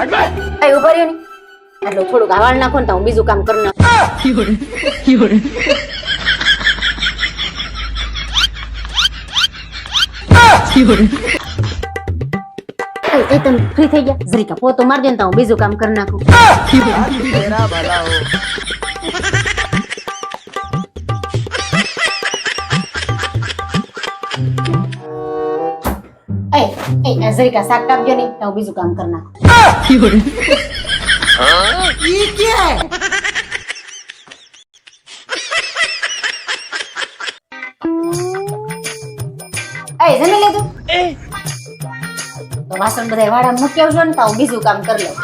એ ઊભા રહ્યો ને આટલું થોડુંક આવાળ નાખો ને તો હું બીજું કામ કરી નાખું. તમે ફ્રી થઈ ગયા? જરીકા પોતો મારી દે ને તો હું બીજું કામ કરી નાખું. એ એ જરીકા શાક કાપજો ને તો હું બીજું કામ કરી નાખું. જમી લીધું તો. વાસણ બધા વાળા મૂકી આવજો ને તો બીજું કામ કરી લઉં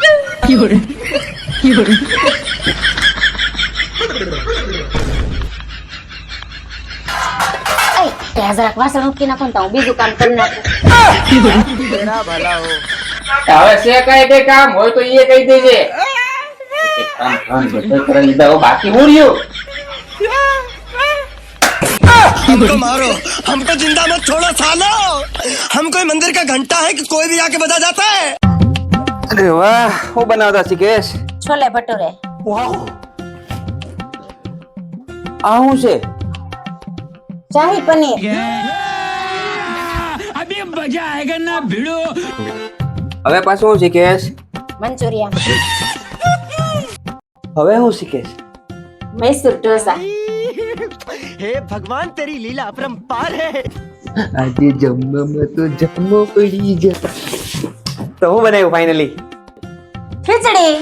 ત્યાં જરાક વાસણ મૂકી નાખો ને તો બીજું કામ કરી નાખું. હવે છે કઈ કઈ કામ હોય તો એ કહી દેજે એક કામ કામ બધું કરી લીધા હવે બાકી હું રહ્યું हमको मारो हमको जिंदा मत छोड़ो सालो हम कोई मंदिर का घंटा है कि कोई भी आके बजा जाता है અરે વાહ હું બનાવતા શીખેશ છોલે ભટુરે આ શું છે શાહી પનીર હવે પાછું શું શીખેશ મંચુરિયન હવે હું શીખેશ મૈસૂર ઢોસા हे भगवान तेरी लीला अपरंपार है આજે જમવામાં તો જમવો પડી જતા તો હું બનાવ્યું ફાઇનલી ખીચડી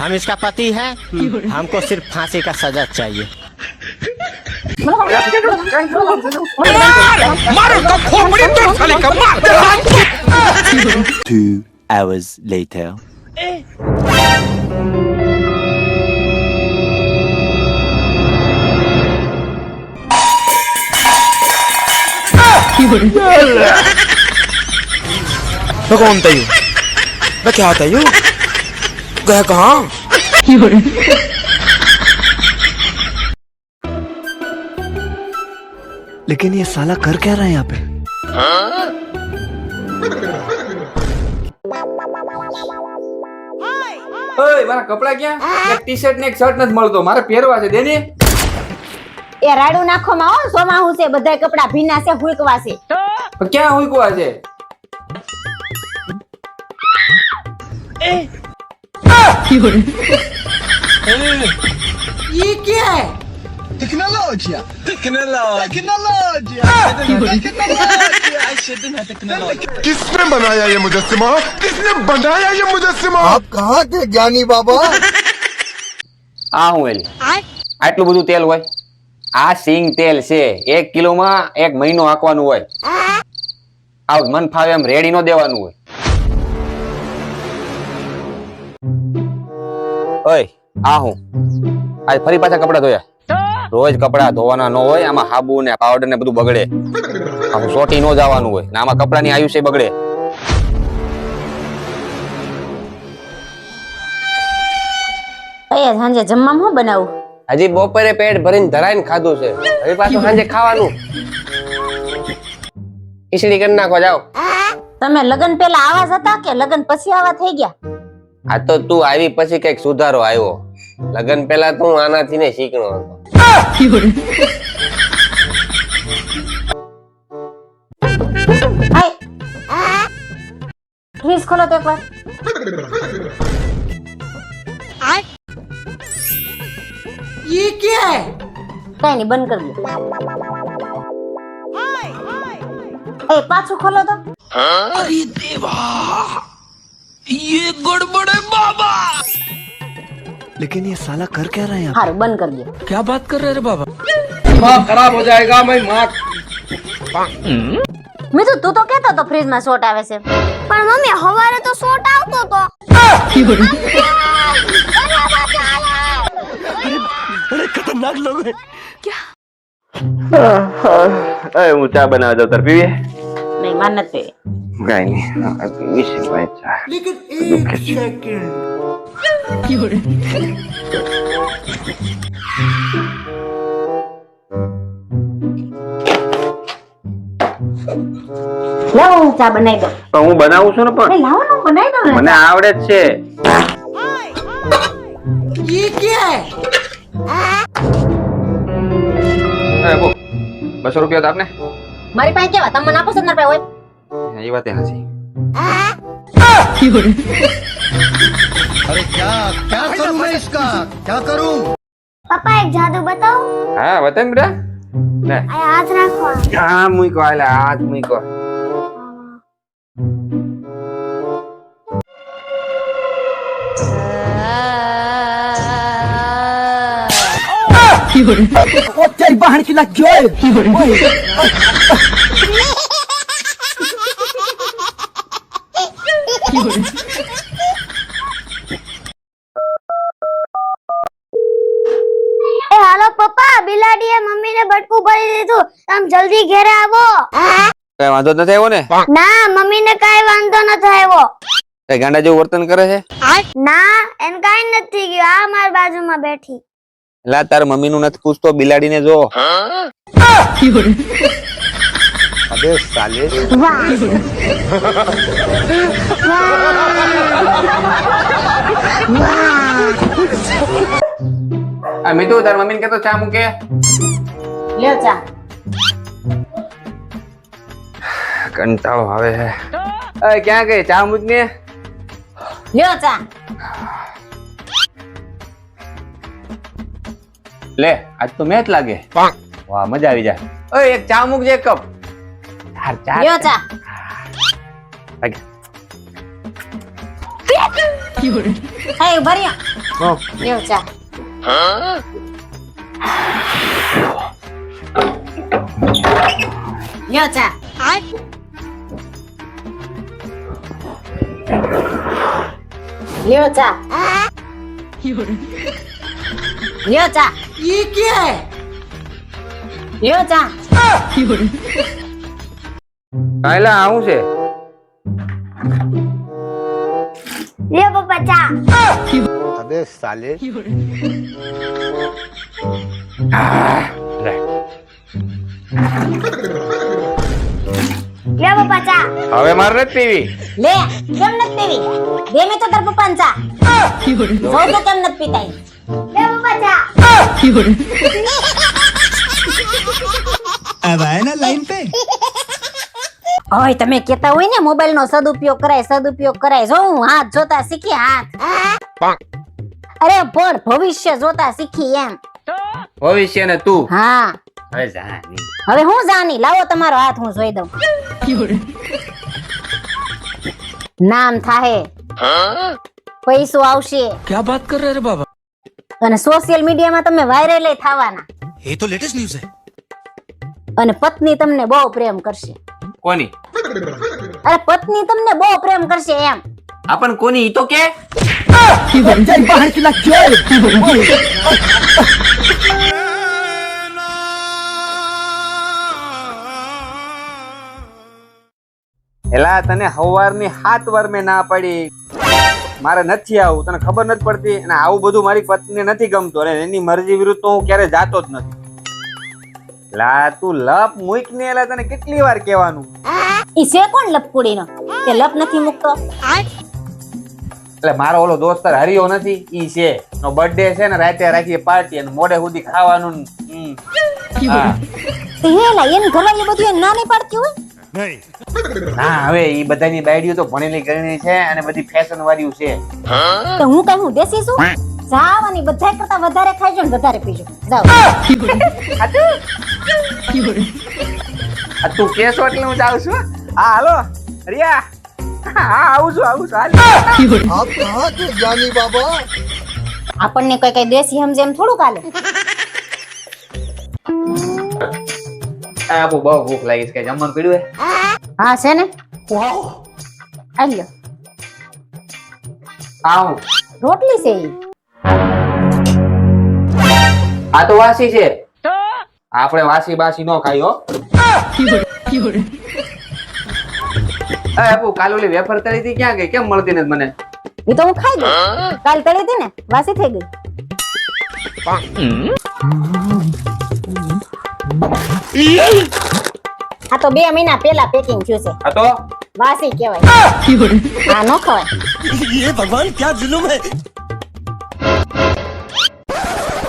हम इसका पति है हमको सिर्फ फांसी का सजा चाहिए Two hours later. मैं कौन था यू मैं क्या था यू गया कहाँ लेकिन ये साला कर क्या रहा है यहाँ पे ઓય મારા કપડા ક્યાં એક ટી શર્ટ ને એક શર્ટ નથી મળતો મારે પહેરવા છે દેને એ રાડું નાખો માં હો સોમાં હું છે બધા કપડા ભીના છે હુંકવા છે પણ ક્યાં હુંકવા છે किसने बनाया ये मुजस्सिमा किसने बनाया ये मुजस्सिमा आप कहाँ थे ज्ञानी बाबा આ હું એલી આટલું બધું તેલ હોય આ સિંગ તેલ છે એક કિલોમાં એક મહિનો આંકવાનું હોય આ મન ફાવે એમ રેડી નો દેવાનું હોય ઓય આ હું આજ ફરી પાછા કપડા ધોયા રોજ કપડા ધોવાના ન હોય આમાં હાબુ ને પાવડર ને બધું બગડે. આમ સોટી નો જવાનું હોય ને આમાં કપડાની આયુષ્ય બગડે. કઈ સાંજે જમવામાં શું બનાવું? હજી બપોરે પેટ ભરીને ધરાઈને ખાધું છે. હવે પાછું સાંજે ખાવાનું. ખીચડી કરી નાખો જાઓ. તમે લગન પેલા આવા હતા કે લગન પછી આવા થઈ ગયા? આ તો તું આવી પછી કંઈક સુધારો આવ્યો. લગન પેલા તો હું આનાથી ને શીખણો હતો. ફ્રીજ ખોલો તો એકવાર. કઈ નહીં બંધ કરી દો. એ પાછું ખોલો તો. लेकिन ये साला कर क्या रहा है यहाँ સારું બંધ કરી દો क्या बात कर रहे रे बाबा दिमाग खराब हो जाएगा मैं माँ મીતુ તું તો કેતો તો ફ્રીજ માં શોટ આવે છે પણ મમ્મી હવારે તો શોટ આવતો તો बड़े खतरनाक लोग हैं હું ચા બનાવવા જાઉં તાર પીવી નહીં માન નથી કઈ નહીં પીવી છે ભાઈ ચા લાવો હું ચા બનાવી દઉં. પણ હું બનાવું છું ને પણ. લાવો ને હું બનાવી દઉં મને આવડે જ છે. બસો રૂપિયા તો આપને. મારી પાસે કેવા? તમે મને આપો સત્તર ને હોય? એ વાત હાસી अरे क्या क्या करूं मैं इसका क्या करूं પપ્પા એક જાદુ બતાવો હા બતાવ બેટા લે આ હાથ રાખો હા મૂકો હાલે હાથ મૂકો तेरी बहन की लग એ જલ્દી ઘરે આવો. કઈ વાંધો નથી આવ્યો ને? ના મમ્મીને કઈ વાંધો નથી આવ્યો કઈ ગાંડા જેવું વર્તન કરે છે? ના એને કઈ નથી ગયું. આ મારી બાજુમાં બેઠી. લા તાર મમ્મી નું નથી પૂછતો બિલાડીને જો. અબે સાલે. આ મીતુ તાર મમ્મીને કેતો ચા મૂકે? લ્યો ચા. કંટાળો આવે છે ક્યાં ગઈ? ચા મૂક ને લ્યો ચા. લે આજ તો મેચ લાગે. વાહ. મજા આવી જાય. ઓય એક ચા મૂકજે એક કપ. યાર ચા લ્યો ચા. આગે હે ઊભા રહ્યો. હો. લ્યો ચા. લ્યો ચા. લ્યો ચા. ઈ કે લ્યો ચા. કાયલા આવું છે? લ્યો પપ્પા ચા. અબે સાલે. લે લ્યો પપ્પા ચા હવે મારે નથી પીવી લે કેમ નથી પીવી દે મેં તો તાર પપ્પાને ચા જોઉં તો કેમ નથી પીતા ઈ? લ્યો પપ્પા ચા अब आए ना लाइन पे ઓય તમે કેતા હોય ને મોબાઈલ નો સદુપયોગ કરાય સદુપયોગ કરાય જો હું હાથ જોતા શીખી હાથ અરે પણ ભવિષ્ય જોતા શીખી એમ ભવિષ્ય ને તું હા હવે જા ની. હવે હું જાની લાવો તમારો હાથ હું જોઈ દઉં નામ થાહે પૈસો આવશે ક્યાં વાત કર રે બાબા અને સોશિયલ મીડિયામાં તમે વાયરલ થવાના। એ તો લેટેસ્ટ ન્યૂઝ છે અને પત્ની તમને બહુ પ્રેમ કરશે। કોની? અરે પત્ની તમને બહુ પ્રેમ કરશે એમ। આપણ કોની? તો કે? બહાર એલા તને હવારની હાથ વાર મેં ના પાડી. મારે નથી આવું તને ખબર નથી પડતી અને આવું બધું મારી પત્નીને નથી ગમતું. અને એની મરજી વિરુદ્ધ તો હું ક્યારે જાતો જ નથી. લા તું લપ મૂક ને એલા તને કેટલી વાર કહેવાનું? ઈ છે કોણ લપકુડીનો કે લપ નથી મૂકતો? એટલે મારો ઓલો દોસ્ત હરિયો નથી ઈ છે. નો બર્થડે છે ને રાતે રાખીએ પાર્ટી અને મોડે સુધી ખાવાનું. હા. એની ઘરવાળી બધું ના નહીં પાડતી હોય? નહીં. ના હવે એ બધાની બાયડીઓ તો ભણેલી ગણેલી છે અને બધી ફેશન વાળીઓ છે. તો હું કામ દેસી છું? જાવ અને બધા કરતા વધારે ખાઈજો ને વધારે પીજો જાવ. આ તું કેસો એટલે હું જાઉં છું હા? હાલો. રિયા. હા આવું છું આવું છું. હાલ. આપણને કઈ કઈ દેશી સમજે એમ થોડું કાલે આ બહુ બહુ ભૂખ લાગી છે કે જમવાનું પીડ્યું હા? છે ને? આઈ આવ. રોટલી છે ઈ આ તો વાસી છે. આપણે વાસી બાસી નો ખાઈ હો. આપુ કાલોલી વેફર તળી હતી ક્યાં ગઈ? કેમ મળતી નથી મને? એ તો હું ખાઈ ગઈ. કાલ તળી હતી ને વાસી થઈ ગઈ. આ તો બે મહિના પહેલા પેકિંગ થયું છે આ તો વાસી કહેવાય આ નો ખવાય ये भगवान क्या जुलुम है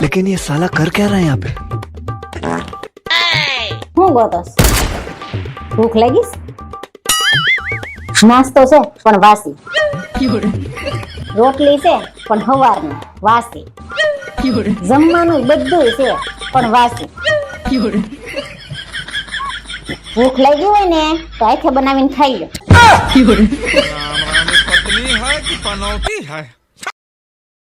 लेकिन ये साला कर क्या रहा है यहाँ पे હું ગોતોસ ભૂખ લાગીશ નાસ્તો છે પણ વાસી રોટલી છે પણ હવારની વાસી જમવાનું બધું છે પણ વાસી ભૂખ લાગી હોય ને તો આખે બનાવીને ખાઈ લો 有人。પત્ની હોય કે પનૌતી હોય